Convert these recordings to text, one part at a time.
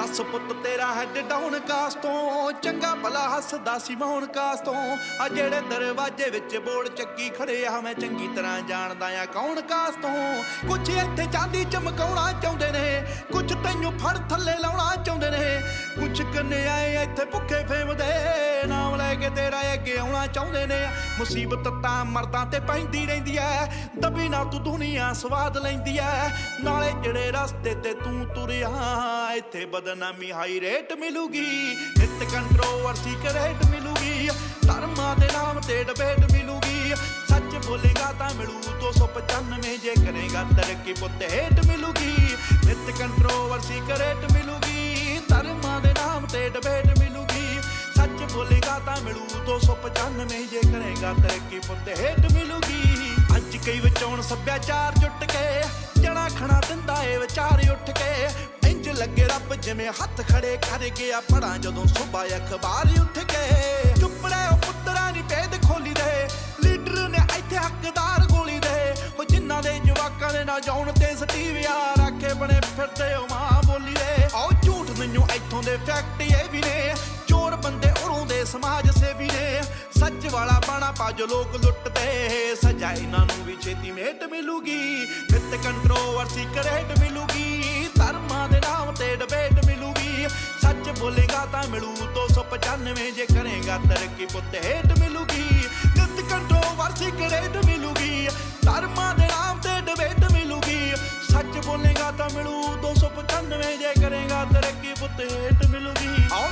ਦੱਸ ਪੁੱਤ ਤੇਰਾ ਹੈਡ ਡਾਊਨ ਕਾਸ ਤੋਂ ਚੰਗਾ ਭਲਾ ਹੱਸਦਾ ਸੀ ਮੌਣ ਕਾਸ ਤੋਂ ਆ ਜਿਹੜੇ ਦਰਵਾਜ਼ੇ ਵਿੱਚ ਬੋਰਡ ਚੱਕੀ ਖੜੇ ਆ, ਮੈਂ ਚੰਗੀ ਤਰ੍ਹਾਂ ਜਾਣਦਾ ਆ ਕੌਣ ਕਾਸ ਤੋਂ ਕੁਛ ਇੱਥੇ ਚਾਂਦੀ ਚਮਕਾਉਣਾ ਚਾਹੁੰਦੇ ਨੇ, ਕੁਛ ਤੈਨੂੰ ਫੜ ਥੱਲੇ ਲਾਉਣਾ ਚਾਹੁੰਦੇ ਨੇ। ਕੁਛ ਕੰਨੇ ਆਏ ਇੱਥੇ ਭੁੱਖੇ ਫੇਮਦੇ। ਲੈ ਕੇ ਤੇਰਾ ਅੱਗੇ ਆਉਣਾ ਚਾਹੁੰਦੇ ਨੇ। ਮੁਸੀਬਤ ਤਾਂ ਮਰਦਾਂ ਤੇ ਪੈਂਦੀ ਰਹਿੰਦੀ ਐ। ਦਬੀ ਨਾ ਤੂੰ ਦੁਨੀਆ ਸਵਾਦ ਲੈਂਦੀ ਐ। ਨਾਲੇ ਜਿਹੜੇ ਰਸਤੇ ਤੇ ਤੂੰ ਤੁਰਿਆ, ਇੱਥੇ ਬਦਨਾਮੀ ਹਾਈ ਰੇਟ ਮਿਲੂਗੀ। ਨਿਤ ਕੰਟਰੋਵਰਸੀ ਕਰੇਟ ਮਿਲੂਗੀ। ਧਰਮਾਂ ਦੇ ਨਾਮ ਤੇ ਡਿਬੇਟ ਮਿਲੂਗੀ। ਸੱਚ ਬੋਲੇਗਾ ਤਾਂ ਮਿਲੂ 295 ਜੇ ਕਰੇਗਾ ਤਰੱਕੀ ਪੁੱਤ ਹੇਟ ਮਿਲੂਗੀ। ਨਿਤ ਕੰਟਰੋਵਰਸੀ ਕਰੇਟ ਮਿਲੂਗੀ। ਧਰਮਾਂ ਦੇ ਨਾਮ ਤੇ ਡਿਬੇਟ ਸੱਚ ਬੋਲੇਗਾ ਤਾਂ ਮਿਲੂ 295 ਜੇ ਕਰੇਗਾ ਤਰੱਕੀ ਪੁੱਤ ਹੇਟ ਮਿਲੂਗੀ। ਅੱਜ ਕਈ ਵਿਚੋਂ ਸੱਭਿਆਚਾਰ ਜੁੱਟ ਕੇ ਜਣਾ ਖਣਾ ਦਿੰਦਾ ਏ ਵਿਚਾਰ ਉੱਠ ਕੇ। ਇੰਜ ਲੱਗੇ ਰੱਬ ਜਿਵੇਂ ਹੱਥ ਖੜੇ ਕਰ ਗਿਆ ਪੜਾਂ ਜਦੋਂ ਸੁਬਾ ਅਖਬਾਰ ਉੱਠ ਕੇ। ਚੁੱਪੜੇ ਉਹ ਪੁੱਤਰਾਂ ਦੀ ਭੇਦ ਖੋਲੀ ਦੇ, ਲੀਡਰ ਨੇ ਇੱਥੇ ਹੱਕਦਾਰ ਗੋਲੀ ਦੇ। ਉਹ ਜਿਨ੍ਹਾਂ ਦੇ ਜਵਾਕਾਂ ਦੇ ਨਾ ਜਾਉਣ ਤੇ ਸਟੀਵਿਆ ਰੱਖੇ ਬਣੇ ਫਿਰਦੇ ਉਹ ਮਾਂ ਬੋਲੀ ਦੇ। ਆਓ ਝੂਠ ਮੈਨੂੰ ਇੱਥੋਂ ਦੇ ਫੈਕਟ ਇਹ ਵੀ ਨੇ, ਚੋਰ ਬੰਦੇ ਸਮਾਜ ਸੇਵੀ ਨੇ ਸੱਚ ਵਾਲਾ ਬਾਣਾ ਪਾ ਲੋਕ ਲੁੱਟਦੇ। ਸਜ਼ਾ ਇਹਨਾਂ ਨੂੰ ਵੀ ਛੇਤੀ ਮੇਟ ਮਿਲੂਗੀ। ਨਿਤ ਕੰਟਰੋਵਰਸੀ ਕਰੇਟ ਮਿਲੂਗੀ। ਧਰਮਾਂ ਦੇ ਨਾਮ ਤੇ ਡਿਬੇਟ ਮਿਲੂਗੀ। ਸੱਚ ਬੋਲੇਗਾ ਤਾਂ ਮਿਲੂ 295 ਜੇ ਕਰੇਗਾ ਤਰੱਕੀ ਪੁੱਤ ਹੇਟ ਮਿਲੂਗੀ। ਨਿਤ ਕੰਟਰੋਵਰਸੀ ਕਰੇਟ ਮਿਲੂਗੀ। ਧਰਮਾਂ ਦੇ ਨਾਮ ਤੇ ਡਿਬੇਟ ਮਿਲੂਗੀ। ਸੱਚ ਬੋਲੇਗਾ ਤਾਂ ਮਿਲੂ 295 ਜੇ ਕਰੇਗਾ ਤਰੱਕੀ ਪੁੱਤ ਹੇਟ ਮਿਲੂਗੀ। ਆਓ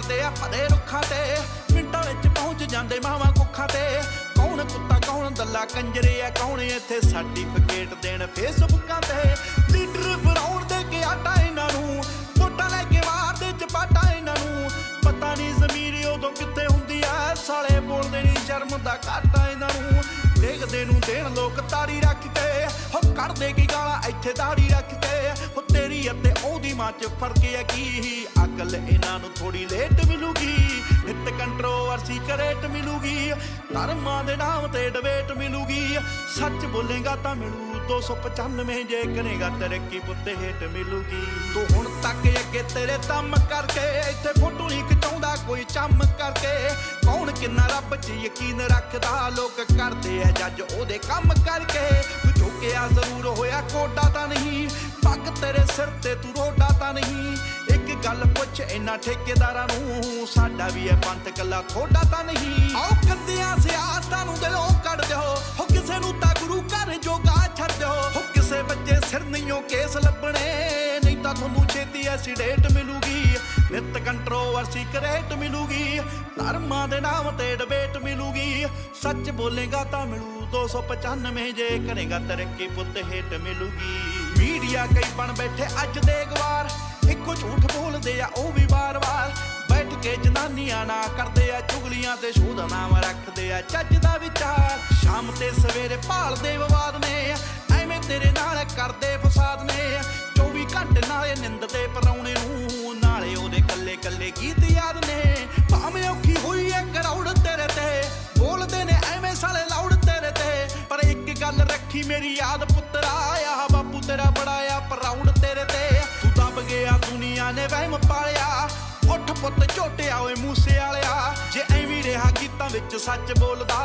ਮਾਰਦੇ ਆ ਫਦੇ ਰੁੱਖਾਂ ਤੇ। ਮਿੰਟਾਂ ਵਿੱਚ ਪਹੁੰਚ ਜਾਂਦੇ ਮਾਵਾਂ ਕੁੱਖਾਂ ਤੇ। ਕੌਣ ਕੁੱਤਾ, ਕੌਣ ਦੱਲਾ, ਕੰਜਰੇ ਆ, ਕੌਣ ਇੱਥੇ ਸਰਟੀਫਿਕੇਟ ਦੇਣ ਫੇਸਬੁੱਕਾਂ ਤੇ। ਲੀਡਰ ਬਣਾਉਣ ਦੇ ਕੇ ਆਟਾ ਇਹਨਾਂ ਨੂੰ। ਵੋਟਾਂ ਲੈ ਕੇ ਮਾਰਦੇ ਚਪਾਟਾ ਇਹਨਾਂ ਨੂੰ। ਪਤਾ ਨਹੀਂ ਜ਼ਮੀਰ ਉਦੋਂ ਕਿੱਥੇ ਹੁੰਦੀ ਆ। ਸਾਲੇ ਬੋਲਦੇ ਨਹੀਂ ਸ਼ਰਮ ਦਾ ਘਾਟਾ ਇਹਨਾਂ ਨੂੰ। ਦੇਖਦੇ ਨੂੰ ਦੇਣ ਲੋਕ ਤਾੜੀ ਰੱਖ ਕੇ। ਹੋ ਕਰਦੇ ਕੀ ਗਾਲਾਂ, ਇੱਥੇ ਤਾੜੀ ਰੱਖ ਕੇ। ਹੋ ਤੇਰੀ ਅਤੇ ਉਹਦੀ ਚ ਫ਼ਰਕ ਹੈ ਕੀ ਅਕਲ ਇਹਨਾਂ ਨੂੰ ਥੋੜੀ ਲੇਟ ਮਿਲੂਗੀ। ਨਿਤ ਕੰਟਰੋਵਰਸੀ ਕਰੇਟ ਮਿਲੂਗੀ। ਧਰਮਾਂ ਦੇ ਨਾਮ ਤੇ ਡਿਬੇਟ ਮਿਲੂਗੀ। ਸੱਚ ਬੋਲੇਗਾ ਤਾਂ ਮਿਲੂ। 295 ਜੇ ਕਰੇਗਾ ਤਰੱਕੀ ਪੁੱਤੇ ਹੇਟ ਮਿਲੂਗੀ। ਤੂੰ ਹੁਣ ਤੱਕ ਅੱਗੇ ਤੇਰੇ ਦਮ ਕਰਕੇ ਇੱਥੇ ਫੋਟੋ ਨਹੀਂ ਖਿਚਾਉਂਦਾ ਕੋਈ ਚੰਮ ਕਰਕੇ। ਕੌਣ ਕਿੰਨਾ ਰੱਬ 'ਚ ਯਕੀਨ ਰੱਖਦਾ? ਲੋਕ ਕਰਦੇ ਆ ਜੱਜ ਉਹਦੇ ਕੰਮ ਕਰਕੇ। ਤੇਰੇ ਸਿਰ ਤੇ ਤੂੰ ਰੋਡਾ ਤਾਂ ਨਹੀਂ। ਇੱਕ ਗੱਲ ਪੁੱਛ ਇਹਨਾਂ ਠੇਕੇਦਾਰਾਂ ਨੂੰ, ਸਾਡਾ ਵੀ ਇਹ ਪੰਥ ਕੱਲਾ ਥੋੜਾ ਤਾਂ ਨਹੀਂ। ਆਓ ਕੰਦਿਆਂ ਸਿਆਸਤਾਂ ਨੂੰ ਦਿਲੋਂ ਕੱਢ ਦਿਓ। ਹੋ ਕਿਸੇ ਨੂੰ ਤਾਂ ਗੁਰੂ ਘਰ ਜੋਗਾ ਛੱਡ ਦਿਓ। ਹੋ ਕਿਸੇ ਬੱਚੇ ਸਿਰ ਨਹੀਂਓ ਕੇਸ ਲੱਭਣੇ, ਨਹੀਂ ਤਾਂ ਤੁਹਾਨੂੰ ਛੇਤੀ ਐਸੀਡੇਟ ਮਿਲੂਗੀ। ਨਿਤ ਕੰਟਰੋਵਰਸੀ ਕਰੇਟ ਮਿਲੂਗੀ, ਧਰਮਾਂ ਦੇ ਨਾਮ ਤੇ ਡਿਬੇਟ ਮਿਲੂਗੀ। ਸੱਚ ਬੋਲੇਗਾ ਤਾਂ ਮਿਲੂ 295 ਜੇ ਕਰੇਗਾ ਤਰੱਕੀ ਪੁੱਤ ਹੇਟ ਮਿਲੂਗੀ। ਮੀਡੀਆ ਕਈ ਬਣ ਬੈਠੇ ਅੱਜ ਦੇ ਗਵਾਰ। ਇੱਕੋ ਝੂਠ ਬੋਲਦੇ ਆ, ਉਹ ਵੀ ਵਾਰ-ਵਾਰ। ਬੈਠ ਕੇ ਜਨਾਨੀਆਂ ਨਾ ਕਰਦੇ ਆ, ਚੁਗਲੀਆਂ ਤੇ ਸ਼ੋਧ ਨਾਮ ਰੱਖਦੇ ਆ, ਚੱਜ ਦਾ ਵਿਚਾਰ। ਸ਼ਾਮ ਤੇ ਸਵੇਰੇ ਭਾਲਦੇ ਵਿਵਾਦ ਨੇ ਐਵੇਂ ਤੇਰੇ ਨਾਲ ਕਰਦੇ ਫਸਾਦ ਨੇ 24 ਘੰਟੇ ਨਾਲੇ ਨਿੰਦ ਤੇ ਪਰਾਉਣੇ ਨੂੰ, ਨਾਲੇ ਉਹਦੇ ਕੱਲੇ ਕੱਲੇ ਗੀਤ ਯਾਦ ਰੱਖੀ ਮੇਰੀ ਯਾਦ ਪੁੱਤਰਾ ਆ ਬਾਪੂ ਤੇਰਾ ਬੜਾ ਆ ਤੇਰੇ ਤੇ ਤੂੰ ਦਬ ਗਿਆ, ਦੁਨੀਆ ਨੇ ਵਹਿਮ ਪਾਲਿਆ। ਉੱਠ ਪੁੱਤ ਝੋਟਿਆ ਓਏ ਮੂਸੇ ਵਾਲਿਆ। ਜੇ ਐਵੇਂ ਰਿਹਾ ਗੀਤਾਂ ਵਿੱਚ ਸੱਚ ਬੋਲਦਾ,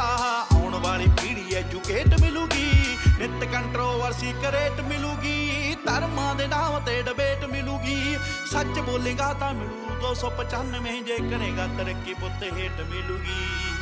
ਆਉਣ ਵਾਲੀ ਪੀੜ੍ਹੀ ਐਜੂਕੇਟ ਮਿਲੂਗੀ। ਨਿਤ ਕੰਟਰੋਵਰਸੀ ਕਰੇਟ ਮਿਲੂਗੀ। ਧਰਮਾਂ ਦੇ ਨਾਮ ਤੇ ਡਿਬੇਟ ਮਿਲੂਗੀ। ਸੱਚ ਬੋਲੇਗਾ ਤਾਂ ਮਿਲੂ 295 ਜੇ ਕਰੇਗਾ, ਤਰੱਕੀ ਪੁੱਤ ਹੇਟ ਮਿਲੂਗੀ।